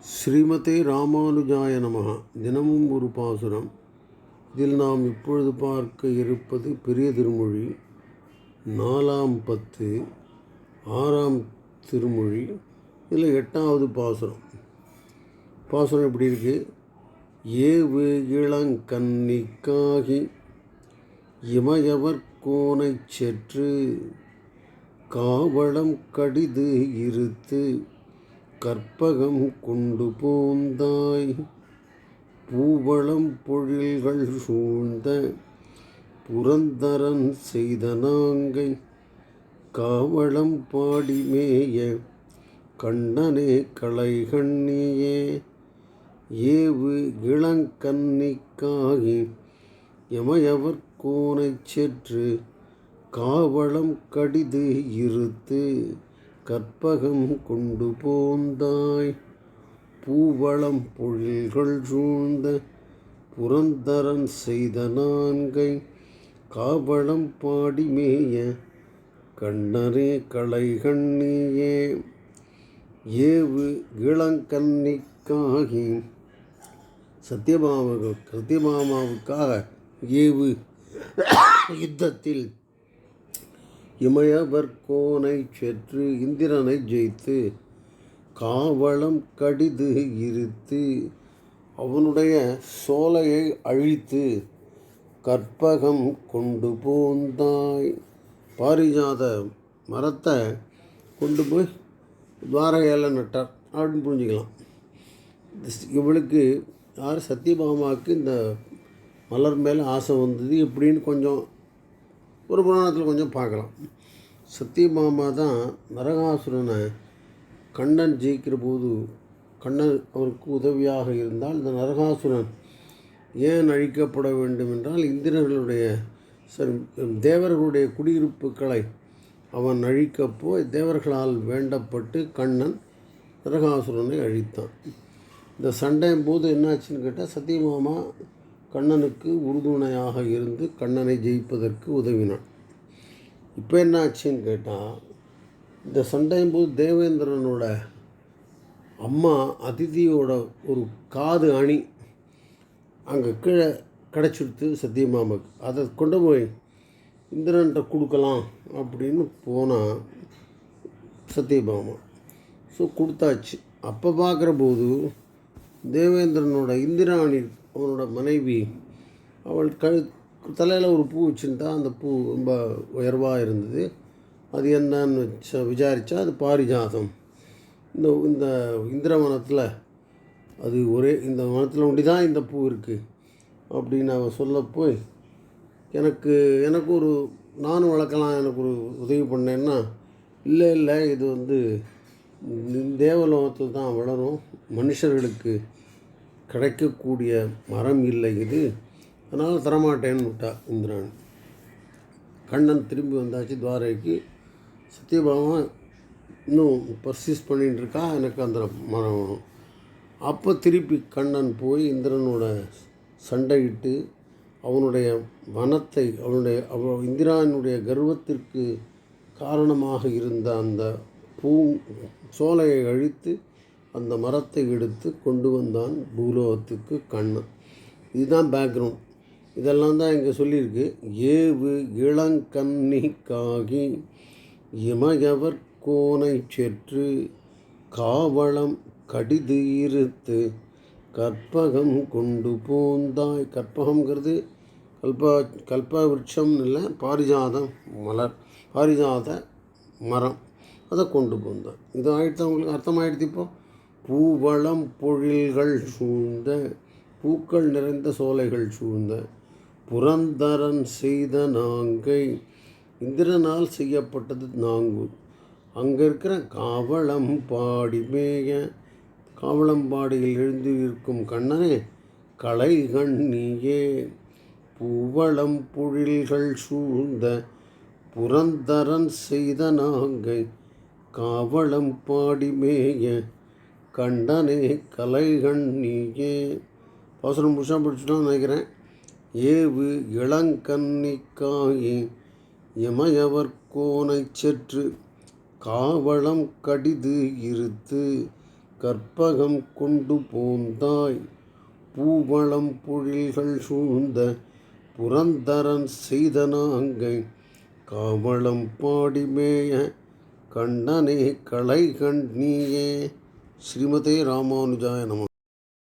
ஸ்ரீமதே ராமானுஜாய நமகா தினமும் ஒரு பாசுரம். இதில் நாம் இப்பொழுது பார்க்க இருப்பது பெரிய திருமொழி. நாலாம் பத்து ஆறாம் திருமொழி. இதில் எட்டாவது பாசுரம். பாசுரம் எப்படி இருக்கு? ஏவு இளங்கன்னிக்காகி இமயவர் கோனைச் செற்று காவளம் கடிது இருத்து கற்பகம் கொண்டு போந்தாய். பூவளம் பொழில்கள் சூழ்ந்த புரந்தரன் செய்த நாங்கை காவளம் பாடிமேய கண்ணனே களைகண்ணியே ஏவு இளங்கன்னிக்காகி எமையவர் கோனைச் செற்று காவளம் கடிது இருத்து கற்பகம் கொண்டு போந்தாய். பூவளம் பொழில்கள் சூழ்ந்த புரந்தரன் செய்த நான்கை காவளம் பாடி மேய கண்ணரே களைகண்ணியே ஏவு இளங்கன்னிக்காகி சத்யபாம சத்யபாமாவுக்காக ஏவு யுத்தத்தில் இமயவர் கோனை செற்று இந்திரனை ஜெயித்து காவளம் கடிது இருத்து அவனுடைய சோலையை அழித்து கற்பகம் கொண்டு போந்தாய். பாரிஜாத மரத்தை கொண்டு போய் துவாரகையில் நட்டார். அப்படின்னு புரிஞ்சுக்கலாம். இவளுக்கு யார் சத்யபாமாவுக்கு இந்த மலர் மேலே ஆசை வந்தது எப்படின்னு கொஞ்சம் ஒரு புராணத்தில் கொஞ்சம் பார்க்கலாம். சத்தியபாமா தான் நரகாசுரனை கண்ணன் ஜெயிக்கிற போது கண்ணன் அவருக்கு உதவியாக இருந்தால் இந்த நரகாசுரன் ஏன் அழிக்கப்பட வேண்டும் என்றால் இந்திரர்களுடைய சரி தேவர்களுடைய குடியிருப்புகளை அவன் அழிக்கப்போ தேவர்களால் வேண்டப்பட்டு கண்ணன் நரகாசுரனை அழித்தான். இந்த சண்டையின் போது என்னாச்சுன்னு கேட்டால் சத்தியமாமா கண்ணனுக்கு உறுதுணையாக இருந்து கண்ணனை ஜெயிப்பதற்கு உதவினான். இப்போ என்ன ஆச்சுன்னு கேட்டால் இந்த சண்டையும் போது தேவேந்திரனோட அம்மா அதிதியோட ஒரு காது அணி அங்கே கீழே கிடச்சிடுத்து சத்தியமாமக்கு. அதை கொண்டு போய் இந்திரன்ட்ட கொடுக்கலாம் அப்படின்னு போனால் சத்தியபாமா. ஸோ கொடுத்தாச்சு. அப்போ பார்க்குற போது தேவேந்திரனோட இந்திராணி அவனோட மனைவி அவள் கழு தலையில் ஒரு பூ வச்சுருந்தா அந்த பூ ரொம்ப உயர்வாக இருந்தது. அது என்னன்னு வச்ச விசாரித்தா அது பாரிஜாதம். இந்த இந்த இந்திரவனத்தில் அது ஒரே இந்த வனத்தில் ஒண்டி தான் இந்த பூ இருக்குது அப்படின்னு அவன் சொல்ல போய் எனக்கு எனக்கு ஒரு நானும் வளர்க்கலாம் எனக்கு ஒரு உதவி பண்ணேன்னா இல்லை இல்லை இது வந்து தேவலோகத்தில் தான் வளரும். மனுஷர்களுக்கு கிடைக்கக்கூடிய மரம் இல்லை இது. அதனால் தரமாட்டேன்னு விட்டா இந்திராணி கண்ணன் திரும்பி வந்தாச்சு துவாரைக்கு சத்யபாமா இன்னும் பர்சிஸ் பண்ணிகிட்டு இருக்கா? எனக்கு அந்த மரம் அப்போ திருப்பி கண்ணன் போய் இந்திரனோட சண்டையிட்டு அவனுடைய வனத்தை அவனுடைய அவ இந்திரானுடைய கர்வத்திற்கு காரணமாக இருந்த அந்த பூ சோலையை அழித்து அந்த மரத்தை எடுத்து கொண்டு வந்தான் பூலோகத்துக்கு கண்ணன். இதுதான் பேக்ரவுண்ட் இதெல்லாம் தான் இங்கே சொல்லியிருக்கு. ஏவு இளங்கன்னிக்காகி இமயவர் கோனை செற்று காவளம் கடிது இருத்து கற்பகம் கொண்டு போந்தாய். கற்பகம்ங்கிறது கல்ப கல்ப விருட்சம்னு இல்லை பாரிஜாதம் மலர் பாரிஜாத மரம். அதை கொண்டு போந்தான் இது ஆயிடுத்து அவங்களுக்கு அர்த்தமாகிடுது இப்போ? பூவளம் பொழில்கள் சூழ்ந்த பூக்கள் நிறைந்த சோலைகள் சூழ்ந்த புரந்தரன் செய்த நாங்கை இந்திரனால் செய்யப்பட்டது நாங்கு. அங்கே இருக்கிற காவளம் பாடி மேய காவளம்பாடியில் எழுந்து இருக்கும் கண்ணனே களை கண்ணியே பூவளம் புழில்கள் சூழ்ந்த புரந்தரன் செய்த நாங்கை காவளம் பாடி மேய கண்டனே கலைகண்ணியே பாசனம் புதுசாக படிச்சுட்டோம்னு நினைக்கிறேன். ஏவு இளங்கண்ணிக்காயே இமயவர் கோனை செற்று காவளம் கடிது இருத்து கற்பகம் கொண்டு போந்தாய் பூவளம் பொழில்கள் சூழ்ந்த புரந்தரன் செய்த நாங்கை காவளம் பாடிமேய கண்ணனே கலை கண்ணியே ஸ்ரீமதே ராமானுஜாய நம.